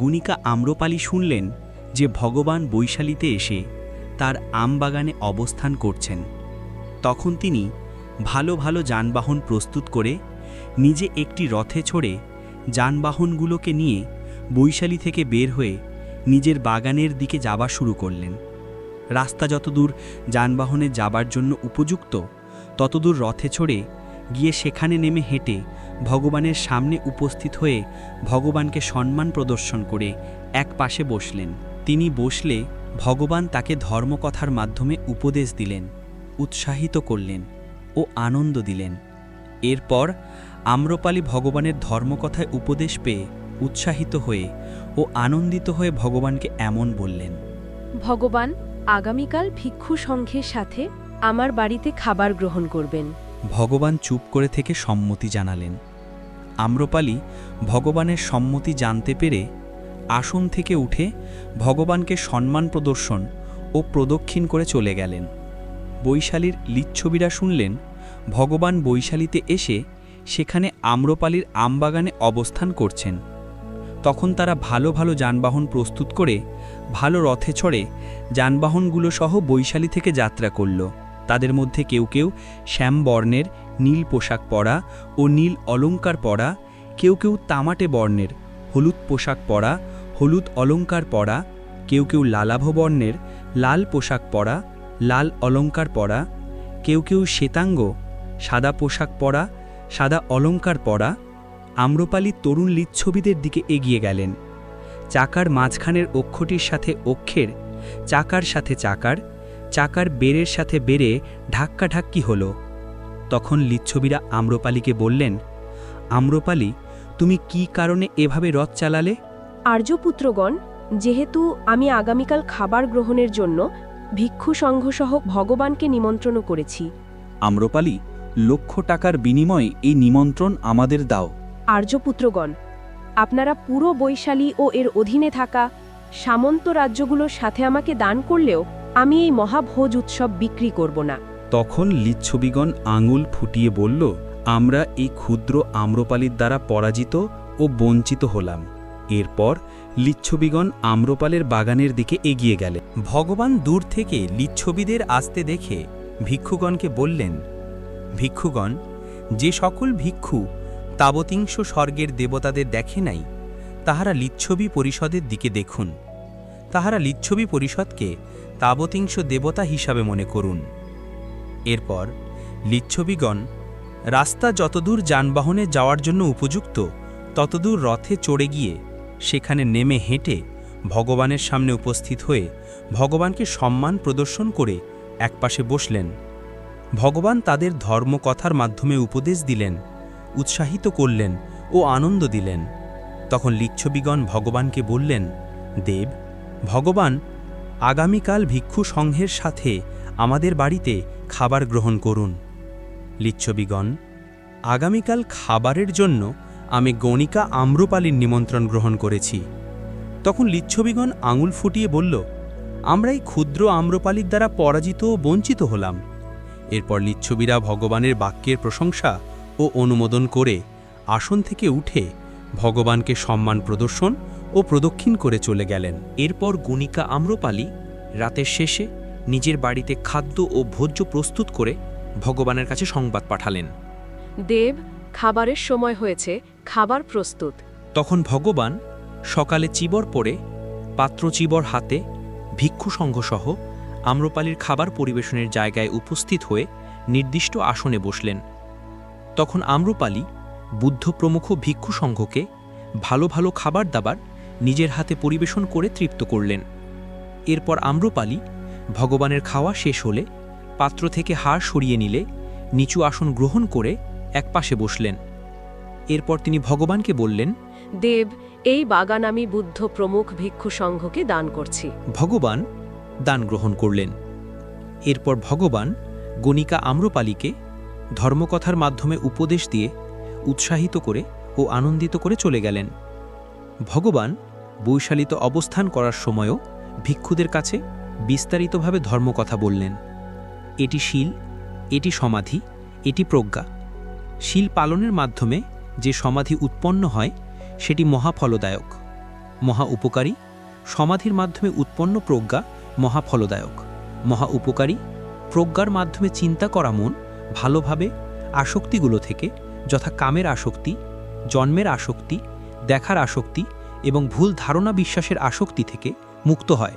গুণিকা আম্রপালি শুনলেন যে ভগবান বৈশালীতে এসে তার আমবাগানে অবস্থান করছেন। তখন তিনি ভালো ভালো যানবাহন প্রস্তুত করে নিজে একটি রথে ছড়ে যানবাহনগুলোকে নিয়ে বৈশালী থেকে বের হয়ে নিজের বাগানের দিকে যাওয়া শুরু করলেন। রাস্তা যতদূর যানবাহনে যাবার জন্য উপযুক্ত, ততদূর রথে ছড়ে গিয়ে সেখানে নেমে হেঁটে ভগবানের সামনে উপস্থিত হয়ে ভগবানকে সম্মান প্রদর্শন করে এক পাশে বসলেন। তিনি বসলে ভগবান তাকে ধর্মকথার মাধ্যমে উপদেশ দিলেন উৎসাহিত করলেন ও আনন্দ দিলেন। এরপর আম্রপালি ভগবানের ধর্মকথায় উপদেশ পেয়ে উৎসাহিত হয়ে ও আনন্দিত হয়ে ভগবানকে এমন বললেন ভগবান আগামীকাল ভিক্ষু সংঘের সাথে আমার বাড়িতে খাবার গ্রহণ করবেন। ভগবান চুপ করে থেকে সম্মতি জানালেন। আম্রপালি ভগবানের সম্মতি জানতে পেরে আসন থেকে উঠে ভগবানকে সম্মান প্রদর্শন ও প্রদক্ষিণ করে চলে গেলেন। বৈশালীর লিচ্ছবিরা শুনলেন, ভগবান বৈশালীতে এসে সেখানে আম্রপালির আমবাগানে অবস্থান করছেন। তখন তারা ভালো ভালো যানবাহন প্রস্তুত করে ভালো রথে চড়ে যানবাহনগুলো সহ বৈশালী থেকে যাত্রা করল। তাদের মধ্যে কেউ কেউ শ্যাম বর্ণের নীল পোশাক পরা ও নীল অলঙ্কার পরা, কেউ কেউ তামাটে বর্ণের, হলুদ পোশাক পরা, হলুদ অলংকার পরা, কেউ কেউ লালাভ বর্ণের, লাল পোশাক পরা, লাল অলংকার পরা, কেউ কেউ শ্বেতাঙ্গ, সাদা পোশাক পরা, সাদা অলংকার পরা, আম্রপালি তরুণ লিচ্ছবিদের দিকে এগিয়ে গেলেন। চাকার মাঝখানের অক্ষটির সাথে অক্ষের, চাকার সাথে চাকার চাকার বেরের সাথে বেরে ধাক্কাধাক্কি হলো। তখন লিচ্ছবিরা আম্রপালিকে বললেন আম্রপালি তুমি কি কারণে এভাবে রথ চালালে? আর্যপুত্রগণ যেহেতু আমি আগামীকাল খাবার গ্রহণের জন্য ভিক্ষু সংঘসহ ভগবানকে নিমন্ত্রণ করেছি। আম্রপালি লক্ষ টাকার বিনিময়ে এই নিমন্ত্রণ আমাদের দাও। আর্যপুত্রগণ আপনারা পুরো বৈশালী ও এর অধীনে থাকা সামন্ত রাজ্যগুলোর সাথে আমাকে দান করলেও আমি এই মহাভোজ উৎসব বিক্রি করব না। তখন লিচ্ছবিগণ আঙুল ফুটিয়ে বলল, আমরা এই ক্ষুদ্র আম্রপালির দ্বারা পরাজিত ও বঞ্চিত হলাম। এরপর লিচ্ছবিগণ আম্রপালের বাগানের দিকে এগিয়ে গেলেন। ভগবান দূর থেকে লিচ্ছবিদের আসতে দেখে ভিক্ষুগণকে বললেন, ভিক্ষুগণ, যে সকল ভিক্ষু তাবতিংশ স্বর্গের দেবতাদের দেখে নাই, তাহারা লিচ্ছবি পরিষদের দিকে দেখুন। তাহারা লিচ্ছবি পরিষদকে তাবতিংশ দেবতা হিসাবে মনে করুন। এরপর লিচ্ছবিগণ রাস্তা যতদূর যানবাহনে যাওয়ার জন্য উপযুক্ত, ততদূর রথে চড়ে গিয়ে সেখানে নেমে হেঁটে ভগবানের সামনে উপস্থিত হয়ে ভগবানকে সম্মান প্রদর্শন করে একপাশে বসলেন। ভগবান তাদের ধর্মকথার মাধ্যমে উপদেশ দিলেন, উৎসাহিত করলেন ও আনন্দ দিলেন। তখন লিচ্ছবিগণ ভগবানকে বললেন, দেব, ভগবান আগামীকাল ভিক্ষু সংঘের সাথে আমাদের বাড়িতে খাবার গ্রহণ করুন। লিচ্ছবিগণ, আগামীকাল খাবারের জন্য আমি গণিকা আম্রপালির নিমন্ত্রণ গ্রহণ করেছি। তখন লিচ্ছবিগণ আঙুল ফুটিয়ে বলল আমরা এই ক্ষুদ্র আম্রপালির দ্বারা পরাজিত ও বঞ্চিত হলাম। এরপর লিচ্ছবিরা ভগবানের বাক্যের প্রশংসা ও অনুমোদন করে আসন থেকে উঠে ভগবানকে সম্মান প্রদর্শন ও প্রদক্ষিণ করে চলে গেলেন। এরপর গুণিকা আম্রপালি রাতের শেষে নিজের বাড়িতে খাদ্য ও ভোজ্য প্রস্তুত করে ভগবানের কাছে সংবাদ পাঠালেন। দেব খাবারের সময় হয়েছে খাবার প্রস্তুত। তখন ভগবান সকালে চিবর পরে পাত্র চিবর হাতে ভিক্ষু সংঘসহ আম্রপালির খাবার পরিবেশনের জায়গায় উপস্থিত হয়ে নির্দিষ্ট আসনে বসলেন। তখন আম্রপালি বুদ্ধ প্রমুখ ভিক্ষু সংঘকে ভালো ভালো খাবার দাবার নিজের হাতে পরিবেশন করে তৃপ্ত করলেন। এরপর আম্রপালি ভগবানের খাওয়া শেষ হলে পাত্র থেকে হাড় সরিয়ে নিলে নিচু আসন গ্রহণ করে একপাশে বসলেন। এরপর তিনি ভগবানকে বললেন দেব এই বাগান আমি বুদ্ধ প্রমুখ ভিক্ষু সংঘকে দান করছি। ভগবান দান গ্রহণ করলেন। এরপর ভগবান গণিকা আম্রপালিকে ধর্মকথার মাধ্যমে উপদেশ দিয়ে উৎসাহিত করে ও আনন্দিত করে চলে গেলেন। ভগবান বৈশালিত অবস্থান করার সময়ও ভিক্ষুদের কাছে বিস্তারিতভাবে ধর্মকথা বললেন। এটি শীল, এটি সমাধি, এটি প্রজ্ঞা। শীল পালনের মাধ্যমে যে সমাধি উৎপন্ন হয়, সেটি মহাফলদায়ক। মহা উপকারী, সমাধির মাধ্যমে উৎপন্ন প্রজ্ঞা মহা ফলদায়ক মহা উপকারী, প্রজ্ঞার মাধ্যমে চিন্তা করা মন ভালোভাবে আসক্তিগুলো থেকে যথা কামের আসক্তি, জন্মের আসক্তি, দেখার আসক্তি এবং ভুল ধারণা বিশ্বাসের আসক্তি থেকে মুক্ত হয়।